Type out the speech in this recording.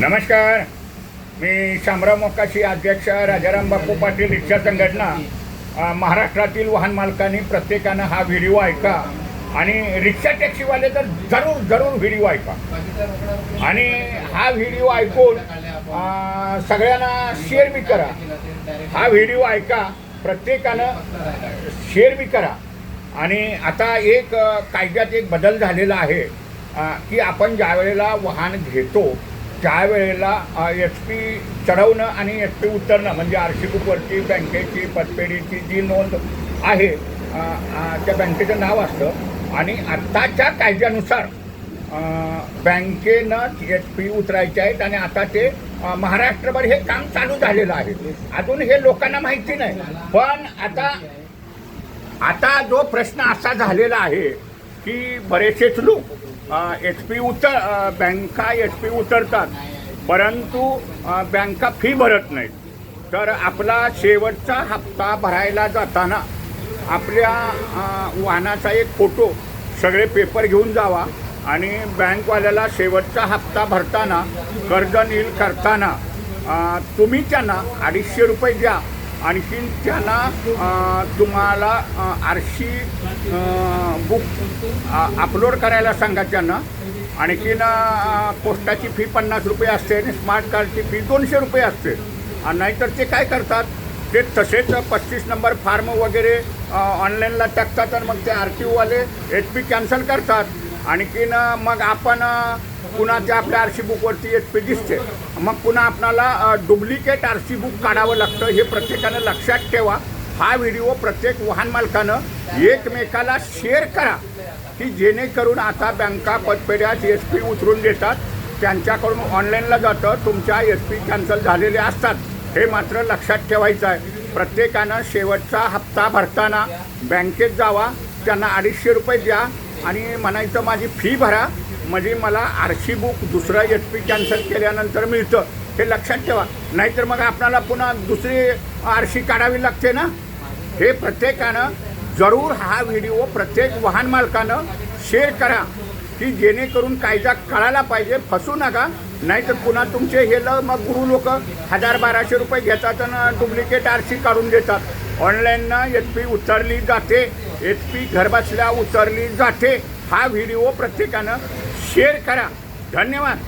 नमस्कार. मी शामराव मोकाशी अध्यक्ष राजाराम बापू पाटील रिक्षा संघटना. महाराष्ट्रातील वाहन मालकांनी प्रत्येकानं हा व्हिडिओ ऐका. आणि रिक्षा टॅक्सीवाले तर जरूर जरूर व्हिडिओ ऐका. आणि हा व्हिडिओ ऐकून सगळ्यांना शेअर बी करा. हा व्हिडिओ ऐका. प्रत्येकानं शेअर बी करा. आणि आता एक कायद्यात एक बदल झालेला आहे. की आपण ज्या वेळेला वाहन घेतो त्यावेळेला एच पी चढवणं आणि एच पी उतरणं म्हणजे आर सी बुकवरची बँकेची पतपेढीची जी नोंद आहे त्या बँकेचं नाव असतं. आणि आत्ताच्या कायद्यानुसार बँकेनं एच पी उतरायचे आहेत आणि आता ते महाराष्ट्रभर हे काम चालू झालेलं आहे. अजून हे लोकांना माहिती नाही. पण आता आता जो प्रश्न असा झालेला आहे की बरेचसेच लोक एच पी उतर बँका एच पी उतरतात. परंतु बँका फी भरत नाहीत. तर आपला शेवटचा हप्ता भरायला जाताना आपल्या वाहनाचा एक फोटो सगळे पेपर घेऊन जावा आणि बँकवाल्याला शेवटचा हप्ता भरताना कर्ज नील करताना तुम्ही त्यांना अडीचशे रुपये द्या. आणखीन त्यांना तुम्हाला आरशी बुक अपलोड करायला सांगा त्यांना. आणखीन पोस्टाची फी पन्नास रुपये असते आणि स्मार्ट कार्डची फी दोनशे रुपये असते. आणि नाहीतर ते काय करतात? ते तसेच पस्तीस नंबर फार्म वगैरे ऑनलाईनला टाकतात आणि मग ते आर टी ओवाले एच पी कॅन्सल करतात. आणखीन मग आपण पुन्हा त्या आपल्या आर सी बुकवरती एच पी दिसते. मग पुन्हा आपणाला डुप्लिकेट आर सी बुक काढावं लागतं. हे प्रत्येकानं लक्षात ठेवा. हा व्हिडिओ प्रत्येक वाहन मालकानं एकमेकाला शेअर करा. की जेणेकरून आता बँका पतपेढ्या एच पी उतरून देतात. त्यांच्याकडून ऑनलाईनला जातं. तुमच्या एच पी कॅन्सल झालेले असतात. हे मात्र लक्षात ठेवायचं आहे. प्रत्येकानं शेवटचा हप्ता भरताना बँकेत जावा. त्यांना अडीचशे रुपये द्या आणि म्हणायचं माझी फी भरा. म्हणजे मला आर सी बुक दुसरा एच पी कॅन्सल केल्यानंतर मिळतं. हे लक्षात ठेवा. नाहीतर मग आपल्याला पुन्हा दुसरी आर सी काढावी लागते ना? हे प्रत्येकानं जरूर हा व्हिडिओ प्रत्येक वाहन मालकानं शेअर करा की जेणेकरून कायदा कळायला पाहिजे. फसू नका. नाहीतर पुन्हा तुमचे हे ल मग गुरु लोक हजार बाराशे रुपये घेतात आणि डुप्लिकेट आर सी काढून देतात. ऑनलाईननं एच पी उतरली जाते. एच पी घरबसल्या उतरली जाते. हा व्हिडिओ प्रत्येकानं शेअर करा. धन्यवाद.